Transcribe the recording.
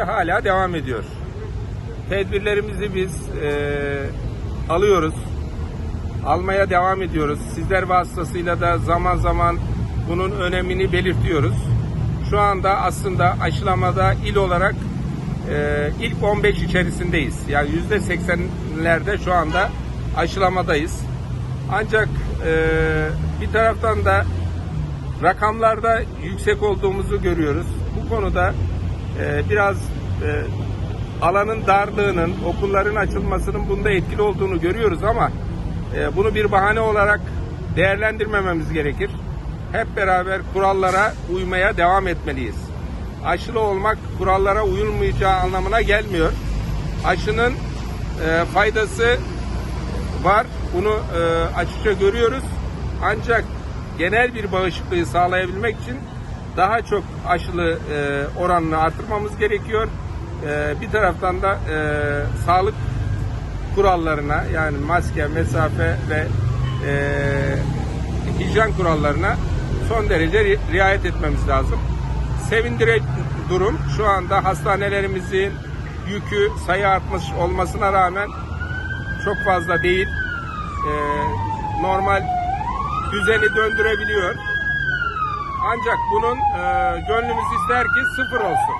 hala devam ediyor. Tedbirlerimizi biz e, alıyoruz. Almaya devam ediyoruz. Sizler vasıtasıyla da zaman zaman bunun önemini belirtiyoruz. Şu anda aslında aşılamada il olarak e, ilk 15 içerisindeyiz. Yani yüzde 80'lerde şu anda aşılamadayız. Ancak e, bir taraftan da rakamlarda yüksek olduğumuzu görüyoruz. Bu konuda e, biraz e, alanın darlığının, okulların açılmasının bunda etkili olduğunu görüyoruz ama e, bunu bir bahane olarak değerlendirmememiz gerekir. Hep beraber kurallara uymaya devam etmeliyiz. Aşılı olmak kurallara uyulmayacağı anlamına gelmiyor. Aşının e, faydası var. Bunu açıkça görüyoruz. Ancak genel bir bağışıklığı sağlayabilmek için daha çok aşılı e, oranını artırmamız gerekiyor. E, bir taraftan da e, sağlık kurallarına yani maske, mesafe ve e, hijyen kurallarına son derece ri- riayet etmemiz lazım. Sevindirici durum şu anda hastanelerimizin yükü sayı artmış olmasına rağmen çok fazla değil. Ee, normal düzeni döndürebiliyor. Ancak bunun e, gönlümüz ister ki sıfır olsun.